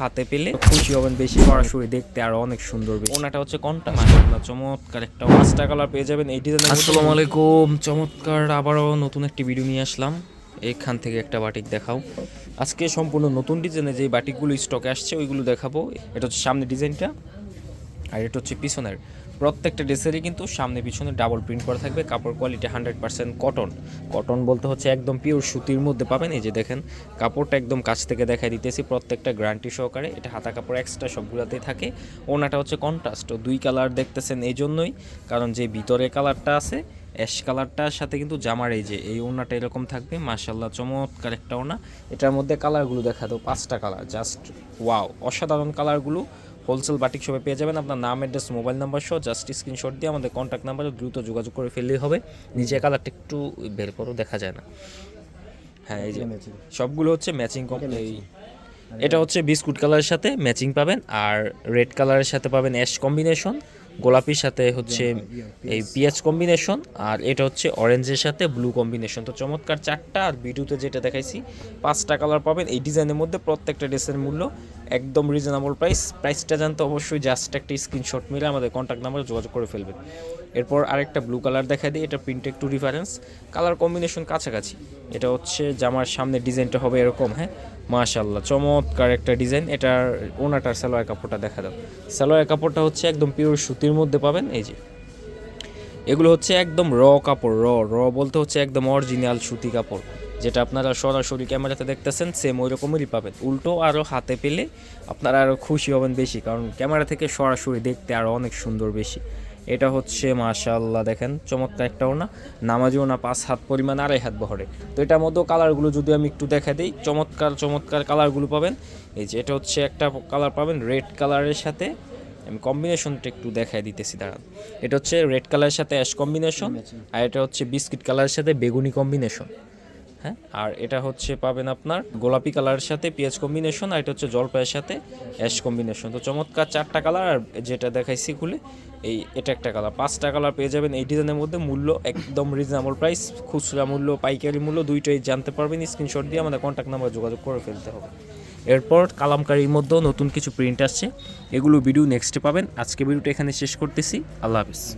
হাতে পেলে খুশি হবেন বেশি সরাসরি দেখতে আর অনেক সুন্দর বেশি। ওনাটা হচ্ছে কোনটা? মাশাআল্লাহ চমৎকার একটা পাঁচটা কালার পেয়ে যাবেন। এই ডিজাইন আসসালামু আলাইকুম চমৎকার। আবারও নতুন একটি ভিডিও নিয়ে আসলাম। এখান থেকে একটা বাটিক দেখাও। আজকে সম্পূর্ণ নতুন ডিজাইনে যে বাটিকগুলো স্টকে আসছে ওইগুলো দেখাবো। এটা হচ্ছে সামনে ডিজাইনটা আর এটা হচ্ছে পিছনের। প্রত্যেকটা ড্রেসেরই কিন্তু সামনে পিছনে ডাবল প্রিন্ট করা থাকবে, কাপড় quality hundred percent cotton cotton বলতে হচ্ছে একদম পিওর সুতির মধ্যে পাবেন, এই যে দেখেন, কাপড়টা একদম কাছ থেকে দেখাই দিতেছি প্রত্যেকটা গ্যারান্টি সহকারে, এটা হাতা কাপড় এক্সট্রা সবগুলোতেই থাকে। ওনাটা হচ্ছে কন্ট্রাস্ট দুই কালার দেখতেছেন এই জন্যই, কারণ যে ভিতরে কালারটা আছে অ্যাশ কালারটার সাথে কিন্তু জামার এই যে, এই ওড়নাটা এরকম থাকবে মাশাল্লাহ চমৎকার একটা ওড়না এটার মধ্যে কালারগুলো দেখা দাও, পাঁচটা কালার জাস্ট ওয়াও অসাধারণ কালারগুলো হোলসেল বাটিক শপে পেয়ে যাবেন। আপনার নাম অ্যাড্রেস মোবাইল নাম্বার সহ জাস্ট স্ক্রিনশট দিয়ে আমাদের কন্ট্যাক্ট নাম্বারে দ্রুত যোগাযোগ করে ফেললেই হবে। নিচে কালারটা একটু বের করো দেখা যায় না। হ্যাঁ এই যে সবগুলো হচ্ছে ম্যাচিং এই এটা হচ্ছে বিস্কুট কালারের সাথে ম্যাচিং পাবেন। আর রেড কালারের সাথে পাবেন অ্যাশ কম্বিনেশন গোলাপির সাথে হচ্ছে এই পিঁয়াজ কম্বিনেশন আর এটা হচ্ছে অরেঞ্জের সাথে ব্লু কম্বিনেশন তো চমৎকার চারটা আর ভিডিওতে যেটা দেখাইছি পাঁচটা কালার পাবেন। এই ডিজাইনের মধ্যে প্রত্যেকটা ড্রেসের মূল্য একদম রিজনেবল প্রাইস প্রাইসটা জানতে অবশ্যই জাস্ট একটা স্ক্রিনশট মিলে আমাদের কন্ট্যাক্ট নাম্বারে যোগাযোগ করে ফেলবেন। এরপর আরেকটা ব্লু কালার দেখা দিই, এটা প্রিন্ট একটু ডিফারেন্স কালার কম্বিনেশন কাছাকাছি। এটা হচ্ছে জামার সামনে ডিজাইনটা হবে এরকম হ্যাঁ? মাশাল্লাহ চমৎকার একটা ডিজাইন এটার ওনাটার সালোয়ার কাপড়টা দেখা দাও। সালোয়ার কাপড়টা হচ্ছে একদম পিওর সুতির মধ্যে পাবেন, এই যে। এগুলো হচ্ছে একদম র কাপড় র র বলতে হচ্ছে একদম অরিজিনাল সুতি কাপড়, যেটা আপনারা সরাসরি ক্যামেরাতে দেখতেছেন সেম ওই রকমেরই পাবেন। উল্টো আরও হাতে পেলে আপনারা আরও খুশি হবেন বেশি, কারণ ক্যামেরা থেকে সরাসরি দেখতে আরও অনেক সুন্দর বেশি। এটা হচ্ছে মাশাল্লাহ দেখেন, চমৎকার একটা ওনা নামাজিও না পাঁচ হাত পরিমাণ, আড়াই হাত বহরে। তো এটার মধ্যেও কালারগুলো যদি আমি একটু দেখা দিই, চমৎকার চমৎকার কালারগুলো পাবেন। এই যে, এটা হচ্ছে একটা কালার পাবেন, রেড কালারের সাথে। আমি কম্বিনেশনটা একটু দেখাই দিতেছি, দাঁড়ান। এটা হচ্ছে রেড কালারের সাথে অ্যাশ কম্বিনেশন, আর এটা হচ্ছে বিস্কিট কালারের সাথে বেগুনি কম্বিনেশন। হ্যাঁ আর এটা হচ্ছে পাবেন আপনার গোলাপি কালারের সাথে পেঁয়াজ কম্বিনেশন, আর এটা হচ্ছে জলপাইয়ের সাথে অ্যাশ কম্বিনেশন। তো চমৎকার চারটা কালার, আর যেটা দেখাইছি খুলে এই এটা একটা কালার পাঁচটা কালার পেয়ে যাবেন এই ডিজাইনের মধ্যে। মূল্য একদম রিজনেবল প্রাইস খুচরা মূল্য, পাইকারি মূল্য দুইটাই জানতে পারবেন। স্ক্রিনশট দিয়ে আমাদের কন্ট্যাক্ট নাম্বার যোগাযোগ করে ফেলতে হবে। এরপর কালামকারীর মধ্যেও নতুন কিছু প্রিন্ট আসছে। এগুলো ভিডিও নেক্সটে পাবেন। আজকে ভিডিওটা এখানে শেষ করতেছি। আল্লাহ হাফিজ।